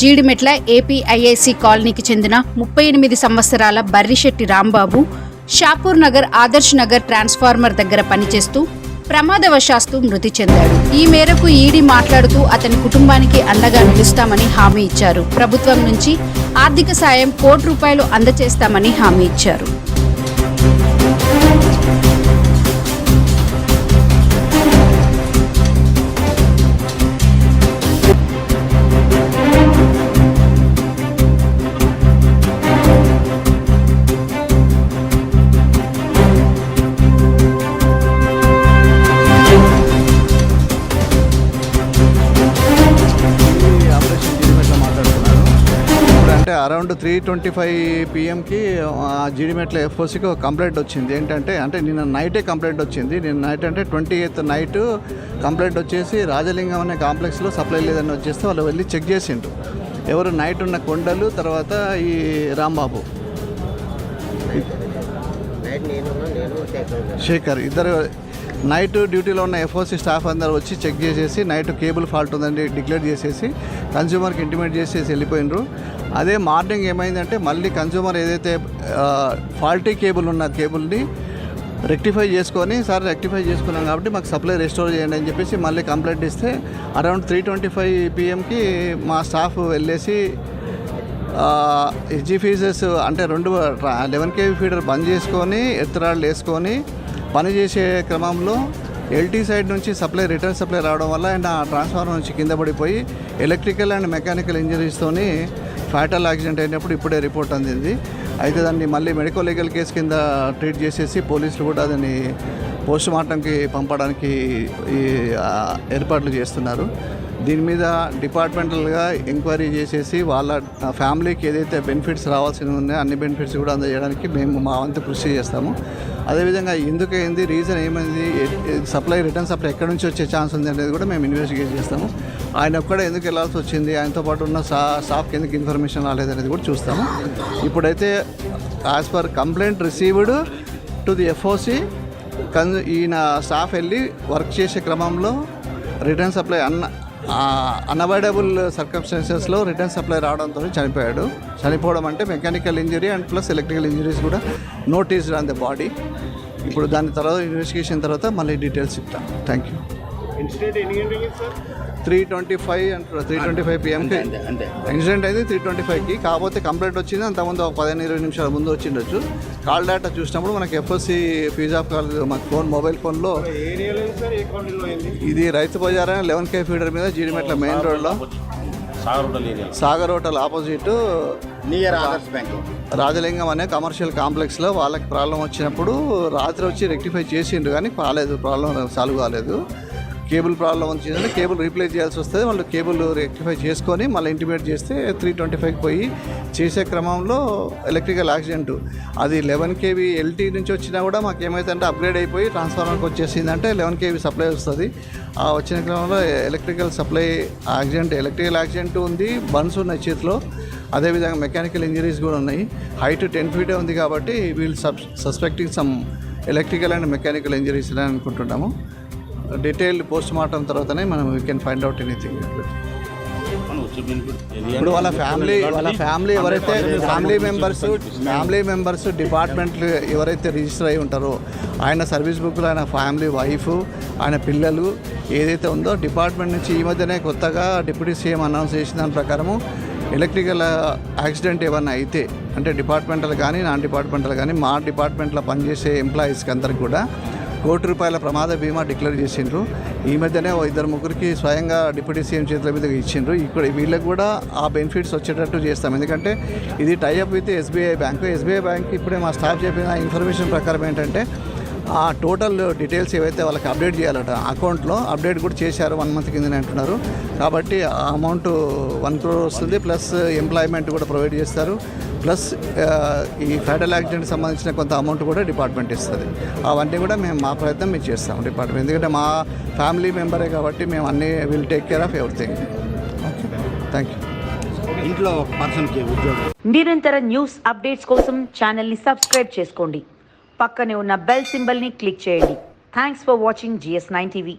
Jeedimetla APIIC కాలనీకి చెందిన ముప్పై ఎనిమిది సంవత్సరాల బర్రిశెట్టి రాంబాబు షాపూర్ నగర్ ఆదర్శ్ నగర్ ట్రాన్స్ఫార్మర్ దగ్గర పనిచేస్తూ ప్రమాదవశాస్తు మృతి చెందాడు. ఈ మేరకు ఈడీ మాట్లాడుతూ అతని కుటుంబానికి అండగా నిలుస్తామని హామీ ఇచ్చారు. ప్రభుత్వం నుంచి ఆర్థిక సాయం కోటి రూపాయలు అందజేస్తామని హామీ ఇచ్చారు. అరౌండ్ త్రీ ట్వంటీ ఫైవ్ పిఎంకి జీడిమెట్ల ఎఫ్ఓసికి ఒక కంప్లైంట్ వచ్చింది. ఏంటంటే అంటే నిన్న నైటే కంప్లైంట్ వచ్చింది. నిన్న నైట్ అంటే ట్వంటీ ఎయిత్ నైట్ కంప్లైంట్ వచ్చేసి రాజలింగం అనే కాంప్లెక్స్లో సప్లై లేదని వచ్చేస్తే వాళ్ళు వెళ్ళి చెక్ చేసిండ్రు. ఎవరు నైట్ ఉన్న కొండలు తర్వాత ఈ రాంబాబు. శేఖర్ ఇద్దరు నైట్ డ్యూటీలో ఉన్న ఎఫ్ఓసి స్టాఫ్ అందరు వచ్చి చెక్ చేసేసి నైట్ కేబుల్ ఫాల్ట్ ఉందని డిక్లేర్ చేసేసి కన్జ్యూమర్కి ఇంటిమేట్ చేసేసి వెళ్ళిపోయినరు. అదే మార్నింగ్ ఏమైందంటే మళ్ళీ కన్జ్యూమర్ ఏదైతే ఫాల్టీ కేబుల్ ఉన్న కేబుల్ని రెక్టిఫై చేసుకొని సార్ రెక్టిఫై చేసుకున్నాం కాబట్టి మాకు సప్లై రెస్టోర్ చేయండి అని చెప్పేసి మళ్ళీ కంప్లైంట్ ఇస్తే అరౌండ్ త్రీ ట్వంటీ ఫైవ్ పిఎంకి మా స్టాఫ్ వెళ్ళేసి హెచ్జీ ఫీజెస్ అంటే రెండు లెవెన్ కేవీ ఫీడర్ బంద్ చేసుకొని ఎత్తురాళ్ళు వేసుకొని పనిచేసే క్రమంలో ఎల్టీ సైడ్ నుంచి సప్లై రిటర్న్ సప్లై రావడం వల్ల ఆయన ట్రాన్స్ఫార్మర్ నుంచి కింద పడిపోయి ఎలక్ట్రికల్ అండ్ మెకానికల్ ఇంజరీస్తోని ఫ్యాటల్ యాక్సిడెంట్ అయినప్పుడు ఇప్పుడే రిపోర్ట్ అందింది. అయితే దాన్ని మళ్ళీ మెడికల్ లీగల్ కేసు కింద ట్రీట్ చేసేసి పోలీసులు కూడా దాన్ని పోస్ట్ మార్టంకి పంపడానికి ఈ ఏర్పాట్లు చేస్తున్నారు. దీని మీద డిపార్ట్మెంటల్గా ఎంక్వైరీ చేసేసి వాళ్ళ ఫ్యామిలీకి ఏదైతే బెనిఫిట్స్ రావాల్సి ఉన్నాయో అన్ని బెనిఫిట్స్ కూడా అందజేయడానికి మేము మా వంతు కృషి చేస్తాము. అదేవిధంగా ఎందుకు అయింది రీజన్ ఏమైంది సప్లై రిటర్న్ సప్లై ఎక్కడి నుంచి వచ్చే ఛాన్స్ ఉంది అనేది కూడా మేము ఇన్వెస్టిగేట్ చేస్తాము. ఆయన ఒక్కడే ఎందుకు వెళ్ళాల్సి వచ్చింది ఆయనతో పాటు ఉన్న సా స్టాఫ్కి ఎందుకు ఇన్ఫర్మేషన్ రాలేదనేది కూడా చూస్తాము. ఇప్పుడైతే as per complaint received to the FOC కన్ ఈయన స్టాఫ్ వెళ్ళి వర్క్ చేసే క్రమంలో రిటర్న్ సప్లై అన్న అన్అవాయిడబుల్ సర్కమ్స్టాన్సెస్లో రిటర్న్ సప్లై రావడంతో చనిపోయాడు. చనిపోవడం అంటే mechanical injury and plus electrical injuries కూడా నోటీస్డ్ ఆన్ ద బాడీ ఇప్పుడు దాని తర్వాత ఇన్వెస్టిగేషన్ తర్వాత మళ్ళీ డీటెయిల్స్ చెప్తాను thank you three twenty five and three twenty five పిఎంకి incident అయితే త్రీ ట్వంటీ ఫైవ్కి కాకపోతే కంప్లైంట్ వచ్చింది అంతకుముందు ఒక పదిహేను ఇరవై నిమిషాల ముందు వచ్చిండొచ్చు. కాల్ డేటా చూసినప్పుడు మనకి ఎఫ్ఎస్సి ఫీజ్ ఆఫ్ కాల్ మాకు ఫోన్ మొబైల్ ఫోన్లో ఇది రైతు బజార్ అని లెవెన్ కే ఫీడర్ మీద జీడిమెట్ల మెయిన్ రోడ్లో. Sagar hotel area. Sagar hotel opposite. Near Adarsh bank Rajalingam అనే కమర్షియల్ కాంప్లెక్స్లో వాళ్ళకి ప్రాబ్లం వచ్చినప్పుడు రాత్రి వచ్చి రెక్టిఫై చేసిండ్రు కానీ కాలేదు ప్రాబ్లం సాల్వ్ కాలేదు. కేబుల్ ప్రాబ్లం వచ్చిందంటే కేబుల్ రీప్లేస్ చేయాల్సి వస్తుంది. వాళ్ళు కేబుల్ రెక్టిఫై చేసుకొని మళ్ళీ ఇంటిమేట్ చేస్తే త్రీ ట్వంటీ ఫైవ్కి పోయి చేసే క్రమంలో ఎలక్ట్రికల్ యాక్సిడెంట్ అది లెవెన్ కేవీ ఎల్టీ నుంచి వచ్చినా కూడా మాకు ఏమైందంటే అప్గ్రేడ్ అయిపోయి ట్రాన్స్ఫార్మర్కి వచ్చేసిందంటే లెవెన్ కేవీ సప్లై వస్తుంది. ఆ వచ్చిన క్రమంలో electrical supply accident electrical accident ఉంది. బన్స్ ఉన్నాయి చేతిలో. అదేవిధంగా మెకానికల్ ఇంజరీస్ కూడా ఉన్నాయి. హైట్ టెన్ ఫీటే ఉంది కాబట్టి వీళ్ళు sub suspecting some electrical and mechanical injuries అని అనుకుంటున్నాము. డీటెయిల్డ్ పోస్ట్ మార్టం తర్వాతనే మనం we can find out anything ఇప్పుడు వాళ్ళ ఫ్యామిలీ వాళ్ళ ఫ్యామిలీ ఎవరైతే family members family members department ఎవరైతే రిజిస్టర్ అయి ఉంటారో ఆయన సర్వీస్ బుక్లో ఆయన ఫ్యామిలీ వైఫ్ ఆయన పిల్లలు ఏదైతే ఉందో డిపార్ట్మెంట్ నుంచి ఈ మధ్యనే కొత్తగా డిప్యూటీ సీఎం అనౌన్స్ చేసిన దాని ప్రకారము ఎలక్ట్రికల్ యాక్సిడెంట్ ఏమన్నా అయితే అంటే డిపార్ట్మెంటల్ కానీ నాన్ డిపార్ట్మెంటల్ కానీ మా డిపార్ట్మెంట్లో పనిచేసే ఎంప్లాయీస్కి అందరికి కూడా కోటి రూపాయల ప్రమాద బీమా డిక్లేర్ చేసిండ్రు. ఈ మధ్యనే ఓ ఇద్దరు ముగ్గురికి స్వయంగా డిప్యూటీ సీఎం చేతుల మీద ఇచ్చిండ్రు. ఇక్కడ వీళ్ళకి కూడా ఆ బెనిఫిట్స్ వచ్చేటట్టు చేస్తాం. ఎందుకంటే ఇది tie up with SBI bank SBI bank ఇప్పుడే మా స్టాఫ్ చెప్పిన ఇన్ఫర్మేషన్ ప్రకారం ఏంటంటే ఆ టోటల్ డీటెయిల్స్ ఏవైతే వాళ్ళకి అప్డేట్ చేయాలట అకౌంట్లో అప్డేట్ కూడా చేశారు వన్ మంత్ కిందనే అంటున్నారు. కాబట్టి ఆ అమౌంట్ వన్ క్రోర్ వస్తుంది ప్లస్ ఎంప్లాయ్మెంట్ కూడా ప్రొవైడ్ చేస్తారు. ప్లస్ ఈ ఫెడరల్ యాక్సిడెంట్కి సంబంధించిన కొంత అమౌంట్ కూడా డిపార్ట్మెంట్ ఇస్తుంది. అవన్నీ కూడా మేము మా ప్రయత్నం మేము చేస్తాం డిపార్ట్మెంట్. ఎందుకంటే మా ఫ్యామిలీ మెంబరే కాబట్టి మేము అన్నీ will take care of everything. Thank you. ఇంట్లో పర్సన్కి ఉద్యోగం. నిరంతర న్యూస్ అప్డేట్స్ కోసం ఛానల్ని సబ్స్క్రైబ్ చేసుకోండి. పక్కనే ఉన్న బెల్ సింబల్ని క్లిక్ చేయండి. Thanks for watching GS nine TV.